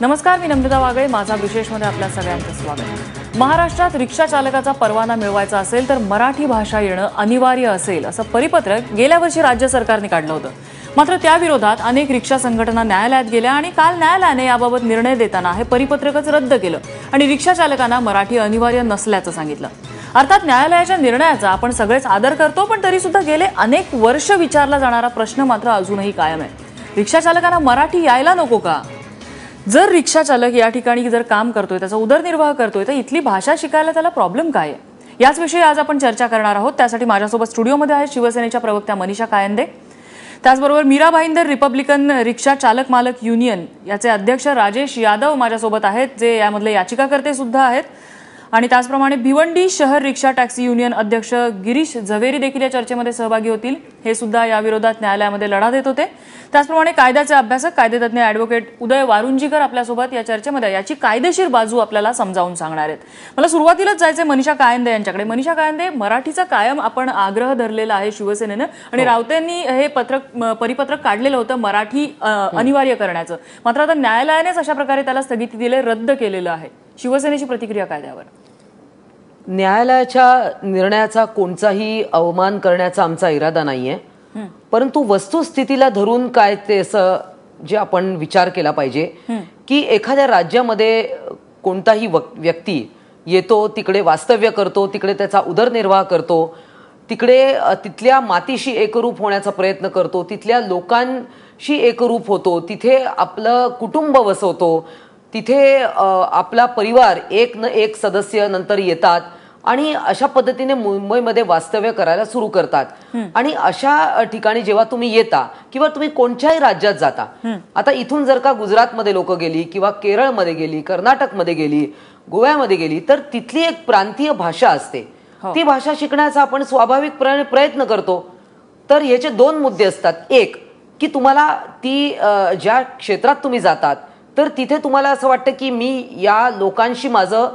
नमस्कार मी नम्रता वागळे. माझा विशेषमध्ये आपल्या सगळ्यांचं स्वागत. महाराष्ट्रात रिक्षा चालकाचा परवाना मिळवायचा असेल तर मराठी भाषा येणं अनिवार्य असेल असं परिपत्रक गेल्या वर्षी राज्य सरकारने काढलं होतं. मात्र त्याविरोधात अनेक रिक्षा संघटना न्यायालयात गेल्या आणि काल न्यायालयाने याबाबत निर्णय देताना हे परिपत्रकच रद्द केलं आणि रिक्षा चालकांना मराठी अनिवार्य नसल्याचं सांगितलं. अर्थात न्यायालयाच्या निर्णयाचा आपण सगळेच आदर करतो पण तरी सुद्धा गेले अनेक वर्ष विचारला जाणारा प्रश्न मात्र अजूनही कायम आहे. रिक्षा चालकांना मराठी यायला नको का? जर रिक्षा चालक या ठिकाणी जर काम करतोय त्याचा उदरनिर्वाह करतोय तर इथली भाषा शिकायला त्याला प्रॉब्लेम काय आहे? याच विषयी आज आपण चर्चा करणार आहोत. त्यासाठी माझ्यासोबत स्टुडिओमध्ये आहेत शिवसेनेच्या प्रवक्त्या मनीषा कायंदे. त्याचबरोबर मीरा भाईंदर रिपब्लिकन रिक्षा चालक मालक युनियन याचे अध्यक्ष राजेश यादव माझ्यासोबत आहेत जे यामधले याचिकाकर्ते सुद्धा आहेत. आणि त्याचप्रमाणे भिवंडी शहर रिक्षा टॅक्सी युनियन अध्यक्ष गिरीश झवेरी देखील या चर्चेमध्ये सहभागी होतील. हे सुद्धा या विरोधात न्यायालयामध्ये लढा देत होते. त्याचप्रमाणे कायद्याचे अभ्यासक कायदेतज्ञ ॲडव्होकेट उदय वारुंजीकर आपल्यासोबत या चर्चेमध्ये याची कायदेशीर बाजू आपल्याला समजावून सांगणार आहेत. मला सुरुवातीलाच जायचंय मनीषा कायंदे यांच्याकडे. मनीषा कायंदे मराठीचा कायम आपण आग्रह धरलेला आहे शिवसेनेनं आणि रावतेंनी हे पत्रक परिपत्रक काढलेलं होतं मराठी अ, अनिवार्य करण्याचं. मात्र आता न्यायालयानेच अशा प्रकारे त्याला स्थगिती दिले रद्द केलेलं आहे. शिवसेनेची प्रतिक्रिया काय त्यावर? न्यायालयाच्या निर्णयाचा कोणताही अवमान करण्याचा आमचा इरादा नाहीये. परंतु वस्तुस्थितीला धरून काय ते असं जे आपण विचार केला पाहिजे की एखाद्या राज्यामध्ये कोणताही व्यक्ती येतो तिकडे वास्तव्य करतो तिकडे त्याचा उदरनिर्वाह करतो तिकडे तिथल्या मातीशी एकरूप होण्याचा प्रयत्न करतो तिथल्या लोकांशी एकरूप होतो तिथे आपलं कुटुंब वसवतो तिथे आपला परिवार एक न एक सदस्य नंतर येतात आणि अशा पद्धतीने मुंबईमध्ये वास्तव्य करायला सुरू करतात. आणि अशा ठिकाणी जेव्हा तुम्ही येता किंवा तुम्ही कोणत्याही राज्यात जाता आता इथून जर का गुजरातमध्ये लोक गेली किंवा केरळमध्ये गेली कर्नाटकमध्ये गेली गोव्यामध्ये गेली तर तिथली एक प्रांतीय भाषा असते. ती भाषा शिकण्याचा आपण स्वाभाविक प्र- प्रयत्न करतो. तर याचे दोन मुद्दे असतात. एक की तुम्हाला ती ज्या क्षेत्रात तुम्ही जातात तर तिथे तुम्हाला असं वाटतं की मी या लोकांशी माझं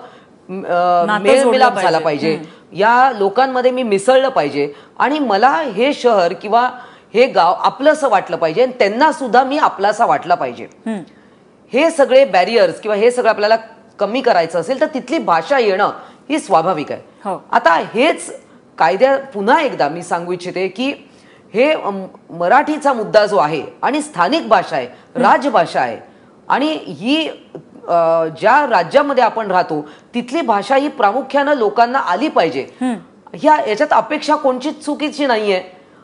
मेळमिलाप झाला पाहिजे. या लोकांमध्ये मी मिसळलं पाहिजे. आणि मला हे शहर किंवा हे गाव आपलंसं वाटलं पाहिजे आणि त्यांना सुद्धा मी आपलासा वाटला पाहिजे. हे सगळे बॅरियर्स किंवा हे सगळं आपल्याला कमी करायचं असेल तर तिथली भाषा येणं ही स्वाभाविक आहे. हो. आता हेच कायद्या पुन्हा एकदा मी सांगू इच्छिते की हे मराठीचा मुद्दा जो आहे आणि स्थानिक भाषा आहे राजभाषा आहे आणि ही ज्या राज्यामध्ये आपण राहतो तिथली भाषा ही प्रामुख्यानं लोकांना आली पाहिजे. ह्या याच्यात अपेक्षा कोणचीच चुकीची नाहीये.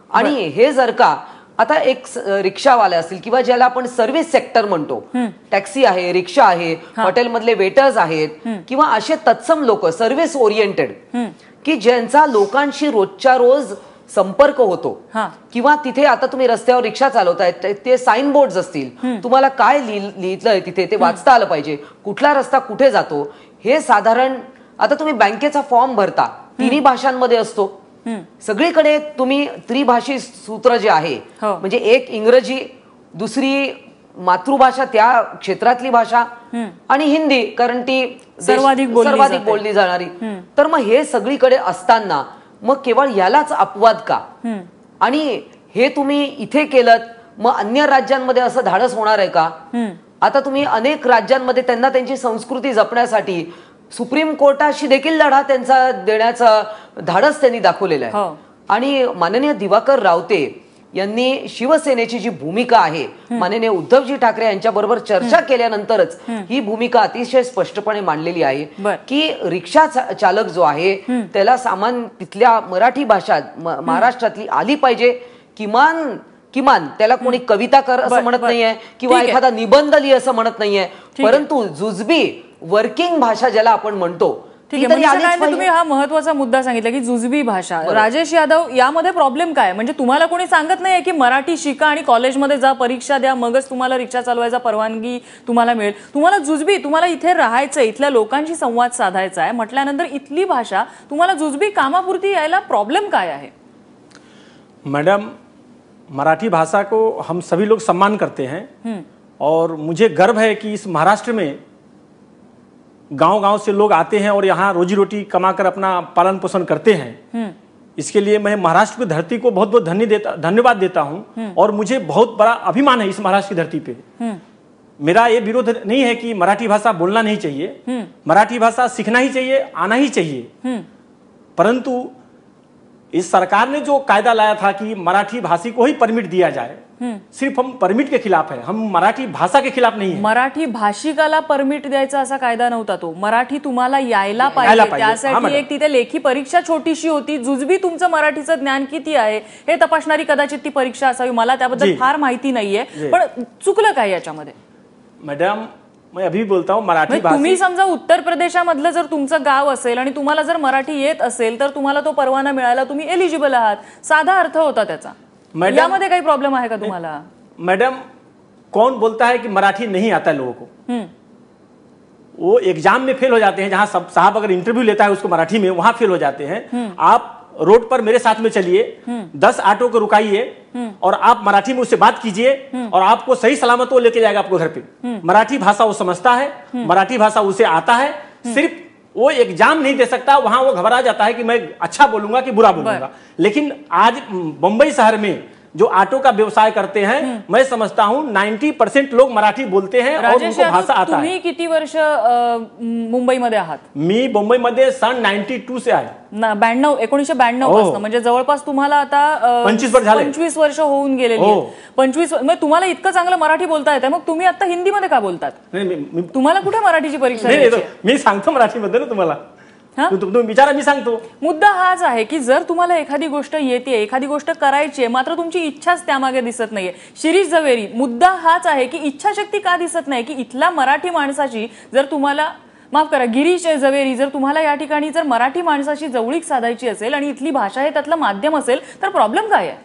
आणि हे जर का आता एक रिक्षावाले असतील किंवा ज्याला आपण सर्व्हिस सेक्टर म्हणतो. टॅक्सी आहे रिक्षा आहे हॉटेलमधले वेटर्स आहेत किंवा असे तत्सम लोक सर्व्हिस ओरिएंटेड की ज्यांचा लोकांशी रोजच्या रोज संपर्क होतो. किंवा तिथे आता तुम्ही रस्त्यावर रिक्षा चालवतायत ते- साईन बोर्ड असतील. तुम्हाला काय लिह- लिहिलंय तिथे ते वाचता आलं पाहिजे. कुठला रस्ता कुठे जातो हे साधारण आता तुम्ही बँकेचा फॉर्म भरता. तिन्ही भाषांमध्ये असतो. सगळीकडे तुम्ही त्रिभाषी सूत्र जे आहे हो. म्हणजे एक इंग्रजी दुसरी मातृभाषा त्या क्षेत्रातली भाषा आणि हिंदी कारण ती सर्वाधिक सर्वाधिक. बोलली जाणारी. तर मग हे सगळीकडे असताना मग केवळ यालाच अपवाद का? आणि हे तुम्ही इथे केलं मग अन्य राज्यांमध्ये असं धाडस होणार आहे का? आता तुम्ही अनेक राज्यांमध्ये त्यांना त्यांची संस्कृती जपण्यासाठी सुप्रीम कोर्टाशी देखील लढा त्यांचा देण्याचा धाडस त्यांनी दाखवलेला हो. आहे आणि माननीय दिवाकर रावते यांनी शिवसेनेची जी भूमिका आहे माननीय उद्धवजी ठाकरे यांच्या बरोबर चर्चा केल्यानंतरच ही भूमिका अतिशय स्पष्टपणे मांडलेली आहे. की रिक्षा चालक जो आहे त्याला सामान तिथल्या मराठी भाषा महाराष्ट्रातली आली पाहिजे किमान किमान त्याला कोणी कविता कर असं म्हणत. नाहीये किंवा. एखादा निबंध लिह असं म्हणत नाहीये. परंतु जुजबी वर्किंग भाषा ज्याला आपण म्हणतो ठीक आहे पाहिजे. तुम्ही हा महत्त्वाचा मुद्दा सांगितला की जुजबी भाषा. राजेश यादव यामध्ये प्रॉब्लेम काय? म्हणजे तुम्हाला कोणी सांगत नाहीये की मराठी शिका आणि कॉलेजमध्ये जा परीक्षा द्या मगच तुम्हाला रिक्षा चालवायचा परवानगी तुम्हाला मिळेल. तुम्हाला जुजबी तुम्हाला इथे राहायचं इथल्या लोकांशी संवाद साधायचा आहे. म्हटल्यानंतर इथली भाषा तुम्हाला जुजबी कामापुरती यायला प्रॉब्लेम काय आहे? मैडम मराठी भाषा को हम सभी लोग सम्मान करते हैं। और मुझे गर्व है कि इस महाराष्ट्र में गाँव गाँव से लोग आते हैं और यहाँ रोजी रोटी कमाकर अपना पालन पोषण करते हैं। इसके लिए मैं महाराष्ट्र की धरती को बहुत बहुत धन्य देता धन्यवाद देता हूँ और मुझे बहुत बड़ा अभिमान है इस महाराष्ट्र की धरती पे। मेरा ये विरोध नहीं है कि मराठी भाषा बोलना नहीं चाहिए। मराठी भाषा सीखना ही चाहिए आना ही चाहिए। परंतु इस सरकार ने जो कायदा लाया था कि मराठी भाषी को ही परमिट दिया जाए सिर्फ हम परमिट के खिलाफ है हम मराठी भाषा के खिलाफ नहीं है। मराठी भाषिकाला परमिट द्यायचा असा कायदा नव्हता तो. मराठी तुम्हाला यायला पाहिजे. त्यासाठी. एक तिथे लेखी परीक्षा छोटीशी होती. जुजबी तुमचं मराठीचं ज्ञान किती आहे हे तपासणारी कदाचित ती परीक्षा असावी. मला त्याबद्दल. फार माहिती नाहीये. पण चुकलं काय याच्यामध्ये? मैडम मैं अभी बोलता हूँ मराठी म्हणजे तुम्ही समजा उत्तर प्रदेशामधलं जर तुमचं गाव असेल आणि तुम्हाला जर मराठी येत असेल तर तुम्हाला तो परवाना मिळायला तुम्ही एलिजिबल आहात. साधा अर्थ होता त्याचा. मॅडम- यामध्ये काही प्रॉब्लेम आहे का तुम्हाला? मैडम कौन बोलता है कि मराठी नहीं आता है लोगों को? हम्म, वो एग्ज़ाम में फेल हो जाते हैं जहाँ साहब अगर इंटरव्यू लेता है उसको मराठी में वहाँ फेल हो जाते हैं। आप रोड पर मेरे साथ में चलिए दस ऑटो को रुकाइए और आप मराठी में उससे बात कीजिए और आपको सही सलामत वो लेके जाएगा आपको घर पे। मराठी भाषा वो समझता है मराठी भाषा उसे आता है सिर्फ़ वो एग्जाम नहीं दे सकता वहां वो घबरा जाता है कि मैं अच्छा बोलूंगा कि बुरा बोलूंगा। लेकिन आज मुंबई शहर में जो ऑटो का व्यवसाय करते हैं मैं समझता हूं 90 परसेंट लोग मराठी बोलते हैं और उनको भाषा आता है तुम्ही किती वर्ष मुंबईमध्ये आहात मी मुंबईमध्ये सन नाईन्टी टू से आहे ना ब्याण्णव एकोणीसशे ब्याण्णव हो. पासून म्हणजे जवळपास तुम्हाला आता 25 वर्ष. पंचवीस वर्ष होऊन गेलेली हो. पंचवीस तुम्हाला इतकं चांगलं मराठी बोलता येतं मग तुम्ही आता हिंदीमध्ये का बोलतात तुम्हाला कुठे मराठीची परीक्षा? मी सांगतो मराठीमध्ये ना तुम्हाला हा? तु- तुम्ही विचारा मी सांगतो. मुद्दा हाच आहे की जर तुम्हाला एखादी गोष्ट येते एखादी गोष्ट करायची आहे मात्र तुमची इच्छाच त्यामागे दिसत नाहीये. शिरीष जवेरी मुद्दा हाच आहे की इच्छाशक्ती का दिसत नाही? की इथल्या मराठी माणसाची जर तुम्हाला माफ करा गिरीश जवेरी जर तुम्हाला या ठिकाणी जर मराठी माणसाची जवळीक साधायची असेल आणि इथली भाषा हे त्यातलं माध्यम असेल तर प्रॉब्लेम काय आहे?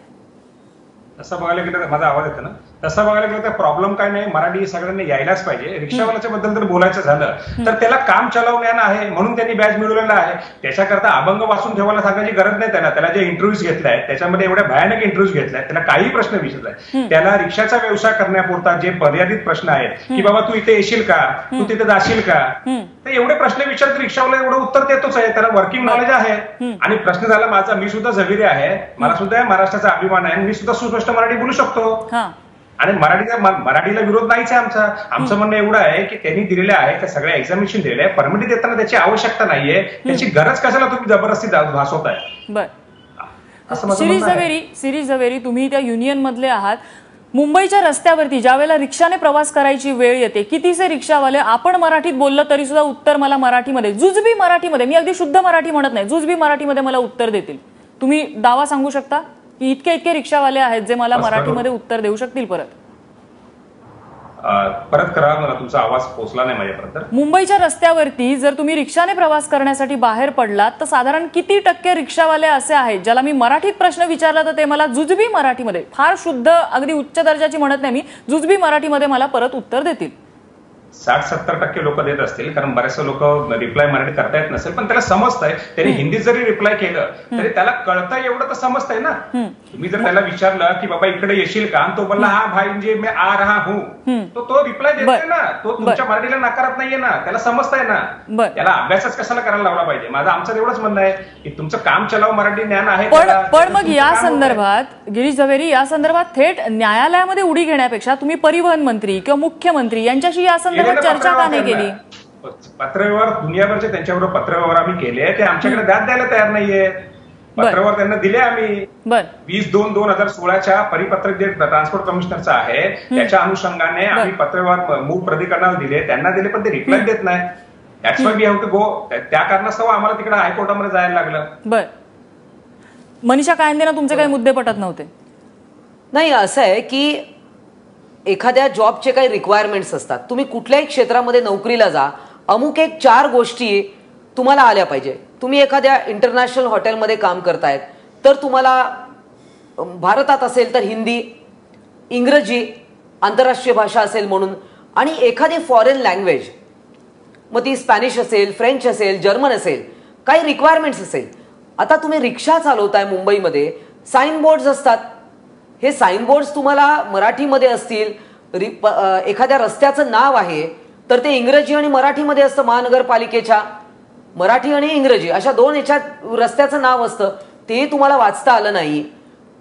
तसं बघायला गेलं तर माझा आवाज येतो ना? तसं बघायला गेलं तर प्रॉब्लेम काय नाही. मराठी सगळ्यांनी यायलाच पाहिजे. रिक्षावाल्याच्या बद्दल जर बोलायचं झालं. तर त्याला काम चालवण्यानं आहे म्हणून त्यांनी बॅच मिळवलेला आहे. त्याच्याकरता अभंग वाचून ठेवायला सांगायची गरज नाही त्याला त्याला जे इंटरव्ह्यूज घेतलाय त्याच्यामध्ये एवढ्या भयानक इंटरव्ह्यूज घेतलाय त्याला काही प्रश्न विचारलाय. त्याला रिक्षाचा व्यवसाय करण्यापुरता जे मर्यादित प्रश्न आहेत की बाबा तू इथे येशील का? तू तिथे जाशील का? तर एवढे प्रश्न विचारत रिक्षावाला एवढं उत्तर देतोच आहे. त्याला वर्किंग नॉलेज आहे. आणि प्रश्न झाला माझा मी सुद्धा झविरी आहे. मला सुद्धा महाराष्ट्राचा अभिमान आहे. मी सुद्धा सुस्पष्ट मराठी बोलू शकतो. आणि मराठीचा मराठीला विरोध नाहीच आहे आमचा. आमचं म्हणणं एवढं आहे की त्यांनी दिलेले आहे त्या सगळ्या एक्झामिनेशन दिलेले आहे परमिटी देताना त्याची आवश्यकता नाहीये. त्याची गरज कशाला तुम्ही जबरदस्ती असं माझं सिरीज आहे. झवेरी सिरीज झवेरी तुम्ही त्या युनियन मधले आहात. मुंबईच्या रस्त्यावरती ज्यावेळेला रिक्षाने प्रवास करायची वेळ येते कितीसे रिक्षावाले आपण मराठीत बोललं तरी सुद्धा उत्तर मला मराठीमध्ये जुजबी मराठीमध्ये मी अगदी शुद्ध मराठी म्हणत नाही जुजबी मराठीमध्ये मला उत्तर देतील. तुम्ही दावा सांगू शकता? की इतके इतके रिक्षावाले आहेत जे मला. मराठीमध्ये उत्तर देऊ शकतील परत? परत करा मला तुमचा आवाज पोहोचला नाही माझ्यापर्यंत. मुंबईच्या रस्त्यावरती जर तुम्ही रिक्षाने प्रवास करण्यासाठी बाहेर पडलात तर साधारण किती टक्के रिक्षावाले असे आहेत ज्याला मी मराठीत प्रश्न विचारला तर ते मला जुजबी मराठीमध्ये फार शुद्ध अगदी उच्च दर्जाची म्हणत नाही मी जुजबी मराठीमध्ये मला परत उत्तर देतील. साठ सत्तर टक्के लोक देत असतील कारण बरेचसे लोक रिप्लाय मराठी करता येत नसेल पण त्याला समजतंय त्याने हिंदीत जरी रिप्लाय केलं तरी त्याला कळतं एवढं तर समजतंय ना. तुम्ही जर त्याला विचारलं की बाबा इकडे येशील का? तो बोलला हा भाई म्हणजे मी आ रहा हूं. तो तो रिप्लाय देतोय. ना. तो तुमच्या मराठीला नाकारत नाहीये ना. त्याला समजतंय ना. त्याला अभ्यासच कशाला करायला लावला पाहिजे? माझं आमचं एवढंच म्हणणं आहे की तुमचं काम चलाव मराठी ज्ञान आहे पण. पण मग या. संदर्भात गिरीश झवेरी या संदर्भात थेट न्यायालयामध्ये उडी घेण्यापेक्षा तुम्ही परिवहन मंत्री किंवा मुख्यमंत्री यांच्याशी या संदर्भात गेलेल्या चर्चा का नाही पत्रव्यवहार केली. पत्रव्यवहार दुनियाभरचे त्यांच्याबरोबर पत्रव्यवहार आम्ही केले ते आमच्याकडे दाद द्यायला तयार नाहीये. पत्रव्यवहार त्यांना दिले आम्ही. बर. वीस दोन दोन हजार सोळाच्या परिपत्रक जे ट्रान्सपोर्ट कमिशनरचं आहे त्याच्या अनुषंगाने आम्ही पत्रव्यवहार मूळ प्राधिकरणाला दिले. त्यांना दिले पण ते रिप्लाय देत नाही. That's why we have to go त्या कारणास्तव आम्हाला तिकडे हायकोर्टामध्ये जायला लागलं. बर. मनीषा कायंदेना तुमचे काही मुद्दे पटत नव्हते. नाही असं आहे की एखाद्या जॉबचे काही रिक्वायरमेंट्स असतात. तुम्ही कुठल्याही क्षेत्रामध्ये नोकरीला जा अमुक एक चार गोष्टी तुम्हाला आल्या पाहिजे. तुम्ही एखाद्या इंटरनॅशनल हॉटेलमध्ये काम करतायत तर तुम्हाला भारतात असेल तर हिंदी इंग्रजी आंतरराष्ट्रीय भाषा असेल म्हणून आणि एखादी फॉरेन लँग्वेज मग ती स्पॅनिश असेल फ्रेंच असेल जर्मन असेल काही रिक्वायरमेंट्स असेल. आता तुम्ही रिक्षा चालवताय मुंबईमध्ये साईन बोर्ड्स असतात. हे साईन बोर्ड्स तुम्हाला मराठीमध्ये असतील एखाद्या रस्त्याचं नाव आहे तर ते इंग्रजी आणि मराठीमध्ये असतं महानगरपालिकेच्या. मराठी आणि इंग्रजी अशा दोन याच्यात रस्त्याचं नाव असतं ते तुम्हाला वाचता आलं नाही.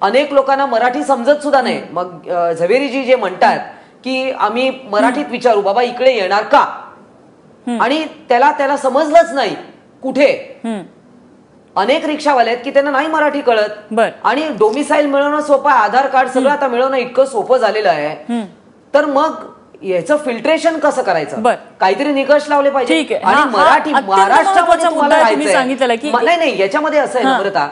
अनेक लोकांना मराठी समजत सुद्धा नाही. मग झवेरीजी जे म्हणतात की आम्ही मराठीत विचारू बाबा इकडे येणार का? आणि त्याला त्याला समजलंच नाही कुठे. अनेक रिक्षावाले आहेत की त्यांना नाही मराठी कळत. बर. आणि डोमिसाईल मिळवणं सोपं आहे आधार कार्ड सगळं आता मिळवणं इतकं सोपं झालेलं आहे. तर मग याचं फिल्ट्रेशन कसं करायचं. काहीतरी निकष लावले पाहिजे. आणि मराठी महाराष्ट्रामध्ये नाही नाही याच्यामध्ये असं आहे. नम्रता.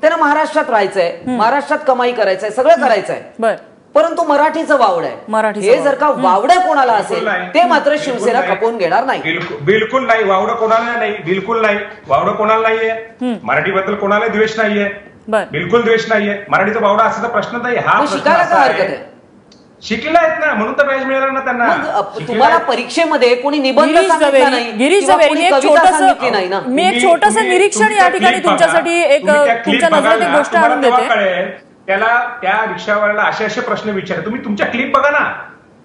त्यांना महाराष्ट्रात राहायचंय महाराष्ट्रात कमाई करायचंय सगळं करायचंय. बर. परंतु मराठीचं वावड आहे. मराठीचं हे जर का वावडं कोणाला असेल. ते मात्र शिवसेना. खपवून घेणार नाही. बिलकुल नाही. वावडं कोणाला नाही. बिलकुल नाही. वावडं कोणाला नाहीये. मराठीबद्दल कोणाला द्वेष नाहीये. बर. बिलकुल द्वेष नाहीये. मराठीचा बावडा असाचा प्रश्न नाही. हा शिकायला काय हरकत आहे? शिकलेला आहेत ना. म्हणून तर बॅच मिळाला ना त्यांना. तुम्हाला. परीक्षेमध्ये कोणी निबंध गिरीश जवेरी मी एक छोटस सांगितली नाही ना? मी एक तुम्ही- छोटस तुम्ही- निरीक्षण या ठिकाणी. तुमच्यासाठी एक तुमच्या नजरेत एक गोष्ट आणून देते. त्याला त्या रिक्षावाल्याला असे असे प्रश्न विचारले. तुम्ही तुमच्या क्लिप बघा ना.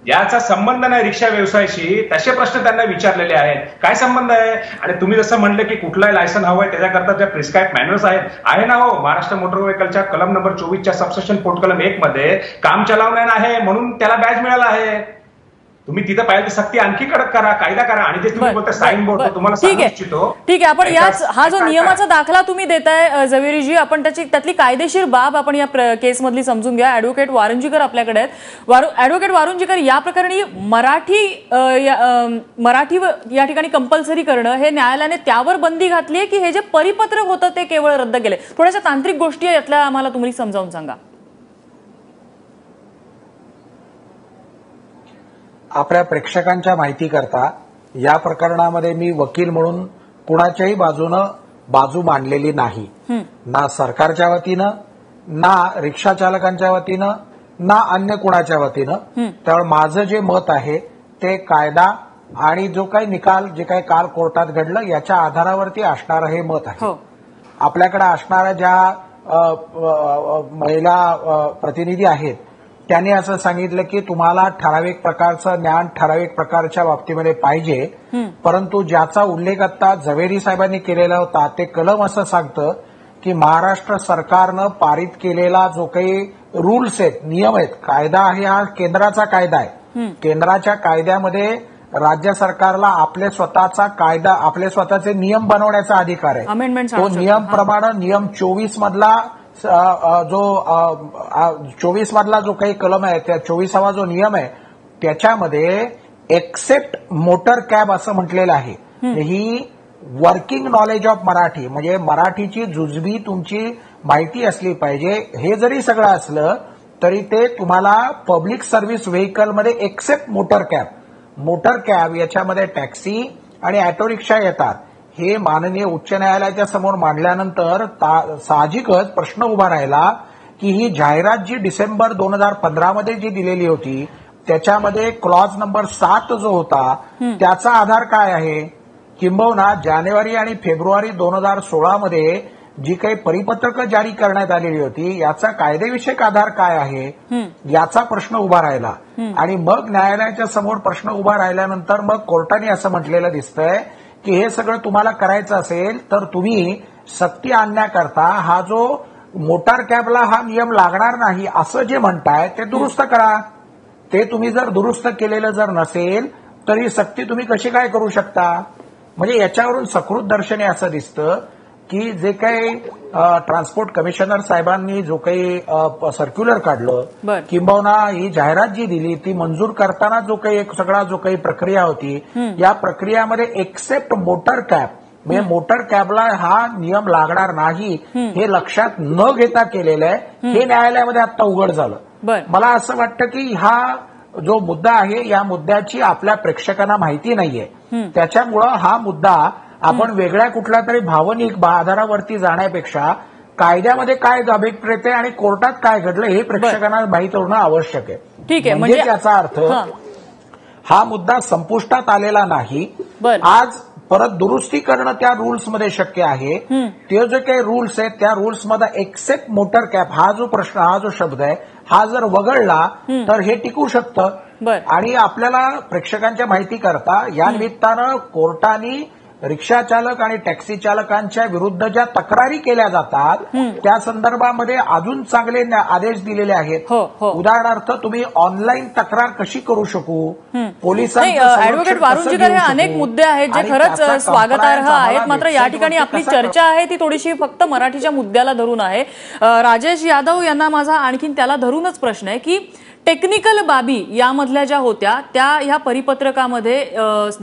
याचा संबंध नाही रिक्षा व्यवसायाशी तसे प्रश्न त्यांना विचारलेले आहेत. काय संबंध आहे? आणि तुम्ही जसं म्हणलं की कुठलाही लायसन हवं आहे त्याच्याकरता ज्या प्रिस्क्राईब मॅन्युअल्स आहेत. आहे ना हो महाराष्ट्र मोटर व्हेकलच्या कलम नंबर चोवीसच्या सबसेक्शन पोर्ट कलम एक मध्ये काम चलावण्यान आहे म्हणून त्याला बॅच मिळाला आहे. तुम्ही तिथं पाहिजे सक्ती आणखी कडक करा कायदा करा आणि जे तुम्ही बोलता साईन बोर्ड बर. तुम्हाला ठीक आहे. ठीक आहे आपण याच हा जो नियमाचा दाखला तुम्ही देताय अ, झवेरीजी आपण त्याची त्यातली कायदेशीर बाब आपण या केसमधली समजून घ्या. ऍडव्होकेट वारुंजीकर आपल्याकडे आहेत. वारु ऍडव्होकेट वारुंजीकर या प्रकरणी मराठी मराठी या ठिकाणी कंपल्सरी करणं हे न्यायालयाने त्यावर बंदी घातली आहे की हे जे परिपत्रक होतं ते केवळ रद्द केले थोड्याशा तांत्रिक गोष्टी यातल्या आम्हाला तुम्ही समजावून सांगा. आपल्या प्रेक्षकांच्या माहिती करता या प्रकरणामध्ये मी वकील म्हणून कुणाच्याही बाजूनं बाजू मांडलेली नाही. ना सरकारच्या वतीनं ना रिक्षा चालकांच्या वतीनं ना अन्य कुणाच्या वतीनं. त्यामुळे माझं जे मत आहे ते कायदा आणि जो काही निकाल जे काही काल कोर्टात घडलं याच्या आधारावरती असणारं हे मत आहे. हो. आपल्याकडे असणाऱ्या ज्या महिला प्रतिनिधी आहेत त्यांनी असं सांगितलं की तुम्हाला ठराविक प्रकारचं ज्ञान ठराविक प्रकारच्या बाबतीमध्ये पाहिजे. परंतु ज्याचा उल्लेख आता झवेरी साहेबांनी केलेला होता ते कलम असं सांगतं की महाराष्ट्र सरकारनं पारित केलेला जो काही रूल्स आहेत नियम आहेत कायदा आहे हा केंद्राचा कायदा आहे. केंद्राच्या कायद्यामध्ये राज्य सरकारला आपले स्वतःचा कायदा आपले स्वतःचे नियम बनवण्याचा अधिकार आहे. तो. नियम. प्रमाणे नियम चोवीस मधला जो चोवीस मधला जो काही कलम आहे त्या चोवीसावा जो नियम आहे त्याच्यामध्ये एक्सेप्ट मोटर कॅब असं म्हटलेलं आहे. ही वर्किंग नॉलेज ऑफ मराठी म्हणजे मराठीची जुजबी तुमची माहिती असली पाहिजे हे जरी सगळं असलं तरी ते तुम्हाला public service व्हेकलमध्ये except motor cab. Motor cab याच्यामध्ये टॅक्सी आणि ऑटो रिक्षा येतात. हे माननीय उच्च न्यायालयाच्या समोर मांडल्यानंतर साहजिकच प्रश्न उभा राहिला की ही जाहिरात जी डिसेंबर दोन हजार पंधरामध्ये जी दिलेली होती त्याच्यामध्ये क्लॉज नंबर सात जो होता त्याचा आधार काय आहे? किंबहुना जानेवारी आणि फेब्रुवारी दोन हजार सोळामध्ये जी काही परिपत्रकं जारी करण्यात आलेली होती याचा कायदेविषयक आधार काय आहे? याचा प्रश्न उभा राहिला. आणि मग न्यायालयाच्या समोर प्रश्न उभा राहिल्यानंतर मग कोर्टाने असं म्हटलेलं दिसतंय की हे सगळं तुम्हाला करायचं असेल तर तुम्ही सक्ती आणण्याकरता हा जो मोटार कॅबला हा नियम लागणार नाही असं जे म्हणताय ते दुरुस्त करा. ते तुम्ही जर दुरुस्त केलेलं जर नसेल तर ही सक्ती तुम्ही कशी काय करू शकता? म्हणजे याच्यावरून सकृत दर्शने असं दिसतं की जे काही ट्रान्सपोर्ट कमिशनर साहेबांनी जो काही सर्क्युलर काढलं. किंबहुना ही जाहिरात जी दिली ती मंजूर करताना जो काही एक सगळा जो काही प्रक्रिया होती या प्रक्रियामध्ये एक्सेप्ट मोटर कॅब म्हणजे मोटर कॅबला हा नियम लागणार नाही हे लक्षात न घेता केलेलं आहे हे न्यायालयामध्ये आता उघड झालं. मला असं वाटतं की हा जो मुद्दा आहे या मुद्द्याची आपल्या प्रेक्षकांना माहिती नाहीये. त्याच्यामुळं हा मुद्दा आपण वेगळ्या कुठल्या तरी भावनिक आधारावरती जाण्यापेक्षा कायद्यामध्ये काय अभिप्रेत आहे आणि कोर्टात काय घडलं हे प्रेक्षकांना माहीत होणं आवश्यक आहे. ठीक आहे, म्हणजे म्हणजे- याचा अर्थ हा. मुद्दा संपुष्टात आलेला नाही. आज परत दुरुस्ती करणं त्या रुल्समध्ये शक्य आहे. ते जे काही रुल्स आहेत त्या रुल्समध्ये एक्सेप्ट मोटर कॅप हा जो प्रश्न हा जो शब्द आहे हा जर वगळला तर हे टिकू शकतं. आणि आपल्याला प्रेक्षकांच्या माहिती करता या निमित्तानं कोर्टानी रिक्षा चालक आणि टॅक्सी चालकांच्या विरुद्ध ज्या तक्रारी केल्या जातात त्या संदर्भामध्ये अजून चांगले आदेश दिलेले आहेत. हो, हो. उदाहरणार्थ तुम्ही ऑनलाईन तक्रार कशी करू शकू? वारुणजीकर कसं हे अनेक? मुद्दे आहेत जे खरंच स्वागतार्ह आहेत. मात्र या ठिकाणी आपली चर्चा आहे ती थोडीशी फक्त मराठीच्या मुद्द्याला धरून आहे. राजेश यादव यांना माझा आणखीन त्याला धरूनच प्रश्न आहे की टेक्निकल बाबी यामधल्या ज्या होत्या त्या ह्या परिपत्रकामध्ये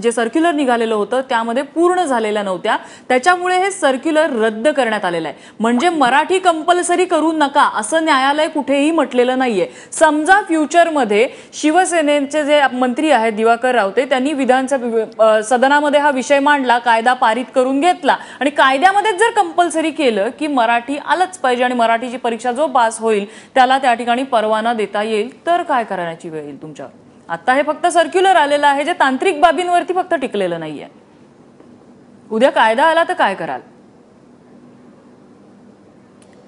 जे सर्क्युलर निघालेलं होतं त्यामध्ये पूर्ण झालेल्या नव्हत्या. त्याच्यामुळे हे सर्क्युलर रद्द करण्यात आलेलं आहे. म्हणजे मराठी कंपल्सरी करू नका असं न्यायालय कुठेही म्हटलेलं नाहीये. समजा फ्युचरमध्ये शिवसेनेचे जे मंत्री आहेत दिवाकर रावते त्यांनी विधानसभा सदनामध्ये हा विषय मांडला कायदा पारित करून घेतला. आणि कायद्यामध्येच जर कंपल्सरी केलं की मराठी आलंच पाहिजे आणि मराठीची परीक्षा जो पास होईल त्याला त्या ठिकाणी परवाना देता येईल तर काय करण्याची वेळ येईल तुमच्यावर? आता हे फक्त सर्क्युलर आलेलं आहे जे तांत्रिक बाबींवरती फक्त टिकलेलं नाहीये. उद्या कायदा आला तर काय कराल?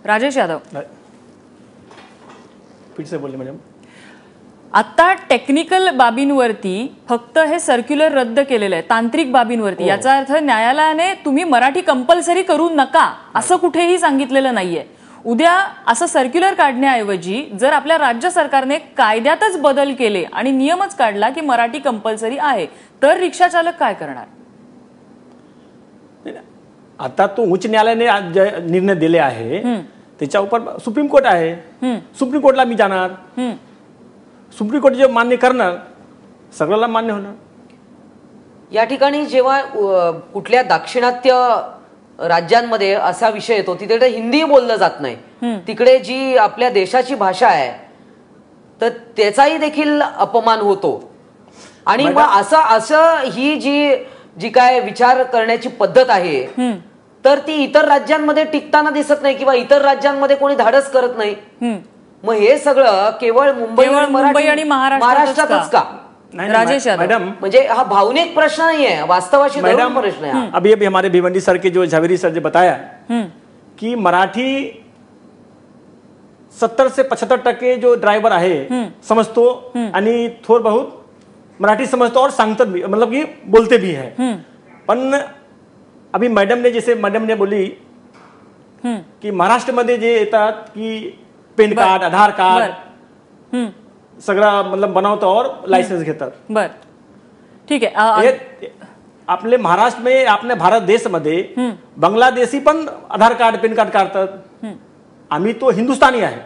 राजेश यादव. बोलिए मैडम. आता टेक्निकल बाबींवरती फक्त हे सर्क्युलर रद्द केलेलं आहे तांत्रिक बाबींवरती. याचा अर्थ न्यायालयाने तुम्ही मराठी कंपल्सरी करू नका असं कुठेही सांगितलेलं नाहीये. उद्या असं सर्क्युलर काढण्याऐवजी जर आपल्या राज्य सरकारने कायद्यातच बदल केले आणि नियमच काढला की मराठी कंपल्सरी आहे तर रिक्षा चालक काय करणार? आता तो उच्च न्यायालयाने निर्णय दिले आहे त्याच्या उपर सुप्रीम कोर्ट आहे. सुप्रीम कोर्टला मी जाणार. सुप्रीम कोर्ट जे मान्य करणार सगळ्याला मान्य होणार. या ठिकाणी जेव्हा कुठल्या दाक्षिणात्य राज्यांमध्ये असा विषय येतो तिथे हिंदी बोललं जात नाही. तिकडे जी आपल्या देशाची भाषा आहे तर त्याचाही देखील अपमान होतो. आणि मग असं असं ही जी जी काय विचार करण्याची पद्धत आहे तर ती इतर राज्यांमध्ये टिकताना दिसत नाही किंवा इतर राज्यांमध्ये कोणी धाडस करत नाही. मग हे सगळं केवळ मुंबई आणि महाराष्ट्रातच का? राजेश. मैडम म्हणजे हा भावनिक प्रश्न नाही आहे वास्तवाशी मैडम प्रश्न हा. अभी अभी हमारे भिवंडी सर के जो झावेरी सर ने बताया हम्म. की मराठी सत्तर से पचहत्तर टक्के जो ड्रायव्हर आहे समजतो आणि थोर बहुत मराठी समझतो और सांगतात भी मतलब कि बोलते भी है पण अभी मैडम ने जैसे मैडम ने बोली हम्म. की महाराष्ट्रमध्ये जे येतात की पेन कार्ड आधार कार्ड हम्म. सगळं मतलब बनवतं और लायसन्स घेतात. बर. ठीक आहे हे आपले महाराष्ट्र में आपल्या भारत देशमध्ये बांगलादेशी पण आधार कार्ड पॅन कार्ड काढतात. आम्ही तो हिंदुस्थानी आहे.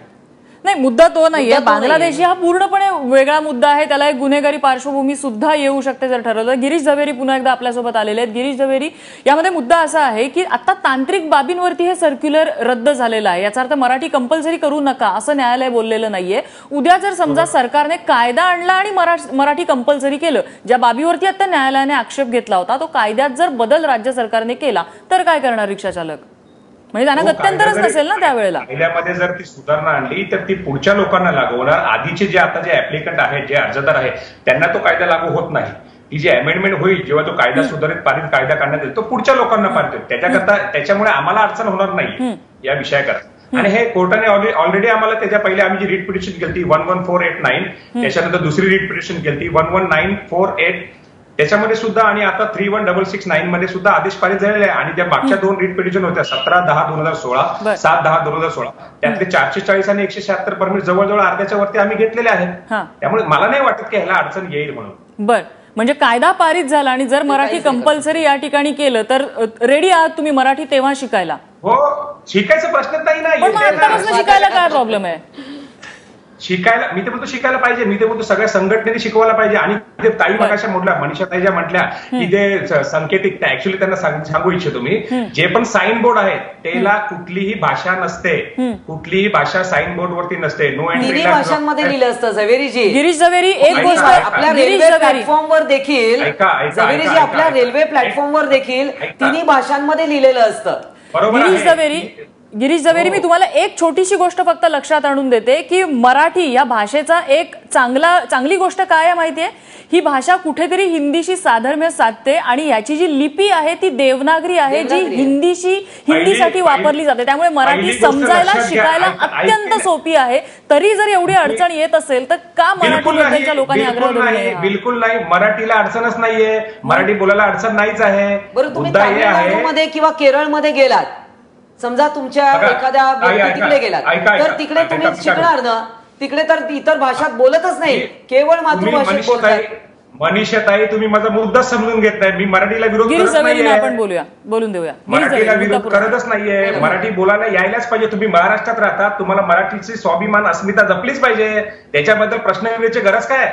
नाही मुद्दा तो नाहीये. बांगलादेशी हा पूर्णपणे वेगळा मुद्दा आहे. त्याला एक गुन्हेगारी पार्श्वभूमी सुद्धा येऊ शकते जर ठरवलं. गिरीश झवेरी पुन्हा एकदा आपल्यासोबत आलेले आहेत. गिरीश झवेरी यामध्ये मुद्दा असा आहे की आता तांत्रिक बाबींवरती हे सर्क्युलर रद्द झालेलं आहे. याचा अर्थ मराठी कंपल्सरी करू नका असं न्यायालय बोललेलं नाहीये. उद्या जर समजा सरकारने कायदा आणला आणि मरा- मराठी कंपल्सरी केलं ज्या बाबीवरती आता न्यायालयाने आक्षेप घेतला होता तो कायद्यात जर बदल राज्य सरकारने केला तर काय करणार रिक्षा चालक म्हणजे त्यांना तो गत्यंतरच नसेल ना त्यावेळेला. कायद्यामध्ये जर ती सुधारणा आणली तर ती पुढच्या लोकांना लागू होणार आधीचे जे आता जे ऍप्लिकंट आहेत जे अर्जदार आहेत त्यांना तो कायदा लागू होत नाही. ती जी अमेंडमेंट होईल जेव्हा तो कायदा सुधारित पारित कायदा काढण्यात येईल तो पुढच्या लोकांना पारित होईल. त्याच्याकरता त्याच्यामुळे आम्हाला अडचण होणार नाही या विषयाकरता. आणि हे कोर्टाने ऑलरेडी आम्हाला त्याच्या पहिले आम्ही जी रीट पिटिशन केली one one four eight nine त्याच्यानंतर दुसरी रीट पिटिशन केली one one nine four eight त्याच्यामध्ये सुद्धा आणि आता three one double six nine मध्ये सुद्धा आदेश पारित झालेले आहे. आणि त्या मागच्या दोन रीट पिटिशन होत्या सतरा दहा दोन हजार. सोळा सात दहा दोन हजार सोळा त्यातले चारशे चाळीस आणि एकशे शहात्तर परमिट जवळजवळ अर्ध्याच्या वरती आम्ही घेतलेले आहेत. हा. त्यामुळे मला नाही वाटत की ह्याला अडचण येईल म्हणून. बर. म्हणजे कायदा पारित झाला आणि जर मराठी कंपल्सरी या ठिकाणी केलं तर रेडी आहात तुम्ही मराठी तेव्हा शिकायला? हो शिकायचा प्रश्नच नाही शिकायला काय प्रॉब्लेम आहे? शिकायला मी ते म्हणतो शिकायला पाहिजे. मी ते म्हणतो सगळ्या संघटनेने शिकवायला पाहिजे. आणि ते ताई मगाशा म्हटल्या मनीषा ताई ज्या म्हटल्या की स- सांकेतिक ऍक्च्युली त्यांना सांग- सांगू इच्छितो मी. जे पण साईन बोर्ड आहेत त्याला कुठलीही भाषा नसते. कुठलीही भाषा साईन बोर्ड वरती नसते. नो तिन्ही भाषांमध्ये लिहिलं असतं झवेरीजी. गिरीश झवेरी एक गोष्ट. आपल्या रेल्वे प्लॅटफॉर्मवर देखील झवेरीजी आपल्या. रेल्वे प्लॅटफॉर्मवर देखील. तिन्ही भाषांमध्ये लिहिलेलं असतं. बरोबर गिरीश आहे. झवेरी गिरीश झवेरी मी तुम्हाला एक छोटीशी गोष्ट फक्त लक्षात आणून देते की मराठी या भाषेचा एक चांगला चांगली गोष्ट काय आहे माहितीये ही भाषा कुठेतरी हिंदीशी साधर्म्य साधते आणि याची जी लिपी आहे ती देवनागरी आहे जी. हिंदीशी हिंदीसाठी वापरली जाते. त्यामुळे मराठी समजायला. शिकायला अत्यंत सोपी आहे. तरी जर एवढी अडचण येत असेल तर का नाही लोकांनी आग्रह बिलकुल नाही नये बिलकुल नाही. मराठीला अडचणच नाहीये. मराठी बोलायला अडचण नाहीच आहे. बरं तुम्ही हे तामिळनाडूमध्ये किंवा केरळमध्ये गेलात. समजा तुमच्या एखाद्या व्यक्ती तिकडे ऐका, तर तिकडे तुम्ही शिकणार ना? तिकडे तर इतर भाषात बोलतच नाही. केवळ मातृभाषेत बोलतात मनीषाताई तुम्ही माझा मुद्दा समजून घेत नाही मी मराठीला विरोध करत नाहीये. आपण बोलूया. बोलून देऊया. मराठीला विरोध. करतच नाहीये. मराठी बोलायला यायलाच पाहिजे. तुम्ही महाराष्ट्रात राहतात तुम्हाला मराठीची स्वाभिमान अस्मिता जपलीच पाहिजे. त्याच्याबद्दल प्रश्न विचारायची गरज काय?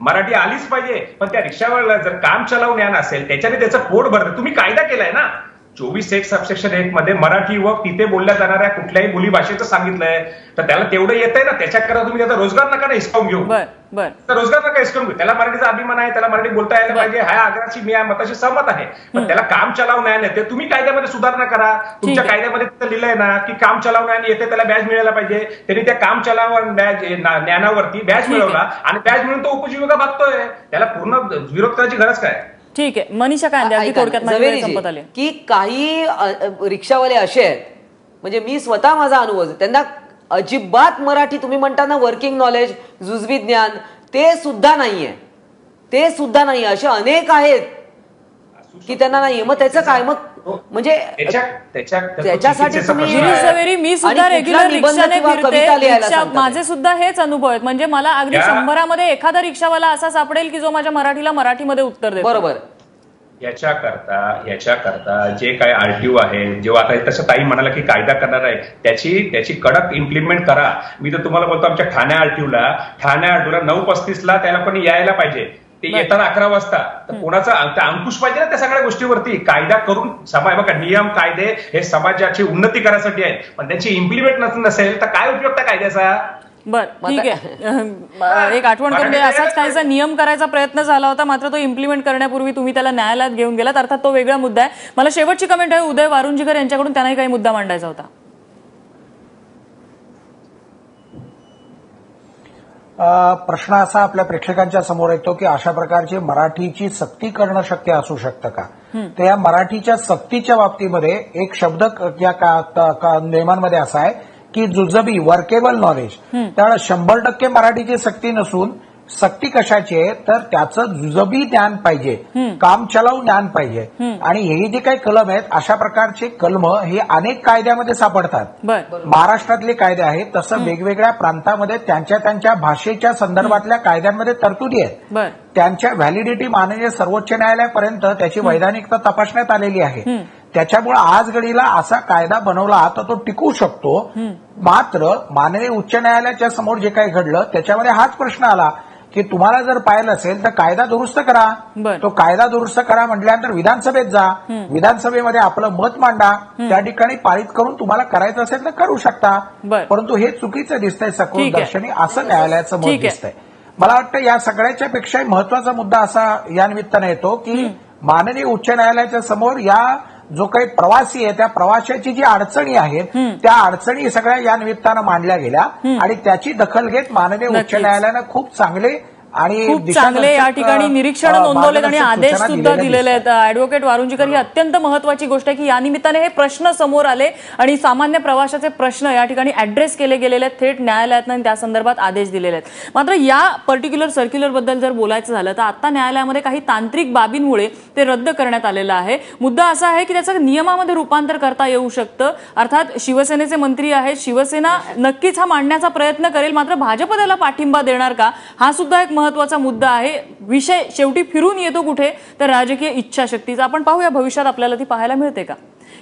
मराठी आलीच पाहिजे. पण त्या रिक्षावाला जर काम चालवून ज्ञान असेल त्याच्याने त्याचं पोट भरतं. तुम्ही कायदा केलाय ना? चोवीस एक सबसेक्शन एक मध्ये मराठी व तिथे बोलल्या जाणाऱ्या कुठल्याही बोलीभाषेचं सांगितलंय. तर त्याला तेवढं येतंय ना त्याच्याकरता तुम्ही त्याचा रोजगार नका ना हिसकावून घेऊ. तर रोजगार नका हिसकावून घेऊ. त्याला मराठीचा अभिमान आहे त्याला मराठी बोलता यायला पाहिजे ह्या आग्रहाची मी या मताशी सहमत आहे. पण त्याला काम चलाव न्याय येते. तुम्ही कायद्यामध्ये सुधारणा करा. तुमच्या आहे. कायद्यामध्ये तिथं लिहिलंय ना की काम चलाव न्याय येते त्याला बॅच मिळायला पाहिजे. त्यांनी त्या काम चलाव ज्ञानावरती बॅच मिळवला आणि बॅच मिळून तो उपजीविका बघतोय त्याला पूर्ण विरोध करायची गरज काय? ठीक आहे. मनीषा काय? अगदी थोडक्यात संपत आली. की काही रिक्षावाले असे आहेत म्हणजे मी स्वतः माझा अनुभव. त्यांना अजिबात मराठी तुम्ही म्हणता ना वर्किंग नॉलेज जुजवी ज्ञान ते सुद्धा नाहीये. ते सुद्धा नाहीये. असे अनेक आहेत की त्यांना नाहीये. मग त्याचं काय? मग म्हणजे त्याच्या त्याच्या त्याच्यासाठी तुम्ही- मी सुद्धा रेग्युलर रिक्षाने फिरते. माझे सुद्धा हेच अनुभव आहेत. म्हणजे मला अगदी शंभरामध्ये एखादा रिक्षावाला असा सापडेल की जो माझ्या मराठीला मराठीमध्ये उत्तर देतो. बरोबर. याच्याकरता याच्याकरता जे काही आरटीओ आहे जेव्हा आता तसं ताई म्हणाला की कायदा करणार आहे त्याची त्याची कडक इम्प्लिमेंट करा. मी तर तुम्हाला बोलतो आमच्या ठाणे आरटीओला. ठाणे आरटीओला नऊ पस्तीसला त्याला पण यायला पाहिजे. ते येताना अकरा वाजता. तर कोणाचा अंकुश पाहिजे ना त्या सगळ्या गोष्टीवरती. कायदा करून समाज बघा नियम कायदे हे समाजाची उन्नती करायसाठी आहेत. पण त्यांची इम्प्लिमेंट नसेल तर काय उपयोग त्या कायद्याचा? बर ठीक आहे. एक आठवण करून असाच काहीसा नियम करायचा प्रयत्न झाला होता मात्र तो इम्प्लिमेंट करण्यापूर्वी तुम्ही त्याला न्यायालयात घेऊन गेलात. अर्थात तो वेगळा मुद्दा आहे. मला शेवटची कमेंट आहे. उदय वारुंजीकर यांच्याकडून त्यांनाही काही मुद्दा मांडायचा होता. प्रश्न असा आपल्या प्रेक्षकांच्या समोर येतो की अशा प्रकारची मराठीची सक्ती करणं शक्य असू शकतं का? तर या मराठीच्या सक्तीच्या बाबतीमध्ये एक शब्द या का- नियमांमध्ये असा आहे की जुजबी वर्केबल नॉलेज त्यामुळे शंभर टक्के मराठीची सक्ती नसून सक्ती कशाची आहे तर त्याचं जुजबी ज्ञान पाहिजे काम चलाऊ ज्ञान पाहिजे. आणि हे जे काही कलम आहेत अशा प्रकारचे कलम हे अनेक कायद्यामध्ये सापडतात. महाराष्ट्रातले कायदे आहेत तसं वेगवेगळ्या प्रांतामध्ये त्यांच्या त्यांच्या भाषेच्या संदर्भातल्या कायद्यांमध्ये तरतुदी आहेत. त्यांच्या व्हॅलिडिटी माननीय सर्वोच्च न्यायालयापर्यंत त्याची वैधानिकता तपासण्यात आलेली आहे. त्याच्यामुळे आज घडीला असा कायदा बनवला तर तो टिकू शकतो. मात्र माननीय उच्च न्यायालयाच्या समोर जे काही घडलं त्याच्यामध्ये हाच प्रश्न आला. की तुम्हाला जर पाहिलं असेल तर कायदा दुरुस्त करा. तो कायदा दुरुस्त करा म्हटल्यानंतर विधानसभेत जा. विधानसभेमध्ये आपलं मत मांडा. त्या ठिकाणी पारित करून तुम्हाला करायचं असेल तर करू शकता. परंतु हे चुकीचं दिसतंय आहे. दर्शनी. असं न्यायालयाचं मत. दिसतंय. मला वाटतं या सगळ्याच्या पेक्षा महत्त्वाचा मुद्दा असा या निमित्ताने येतो की माननीय उच्च न्यायालयाच्या समोर या जो काही प्रवासी आहे त्या प्रवाशाची जी अडचणी आहेत त्या अडचणी सगळ्या या निमित्तानं मांडल्या गेल्या आणि त्याची दखल घेत माननीय उच्च. न्यायालयानं खूप चांगले आणि चांगले या ठिकाणी निरीक्षण अ, नोंदवलेत आणि आदेश सुद्धा दिलेले आहेत. ऍडव्होकेट वारुंजीकर ही अत्यंत महत्वाची गोष्ट आहे की या निमित्ताने हे प्रश्न समोर आले आणि सामान्य प्रवाशाचे प्रश्न या ठिकाणी ऍड्रेस केले गेलेले आहेत थेट न्यायालयातनं आणि त्या संदर्भात आदेश दिलेले आहेत. मात्र या पर्टिक्युलर सर्क्युलरबद्दल जर बोलायचं झालं तर आता न्यायालयामध्ये काही तांत्रिक बाबींमुळे ते रद्द करण्यात आलेलं आहे. मुद्दा असा आहे की त्याचं नियमामध्ये रूपांतर करता येऊ शकतं. अर्थात शिवसेनेचे मंत्री आहेत. शिवसेना नक्कीच हा मांडण्याचा प्रयत्न करेल. मात्र भाजप त्याला पाठिंबा देणार का? हा सुद्धा एक महत्त्वाचा मुद्दा आहे. विषय शेवटी फिरून येतो कुठे? तर राजकीय इच्छाशक्तीचा. आपण पाहूया भविष्यात आपल्याला ती पाहायला मिळते का?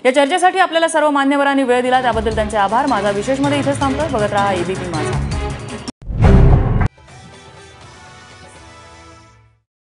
या चर्चेसाठी आपल्याला सर्व मान्यवरांनी वेळ दिला. त्याबद्दल त्यांचे आभार. माझा विशेषमध्ये इथेच थांबतोय. बघत राहा एबीपी माझा.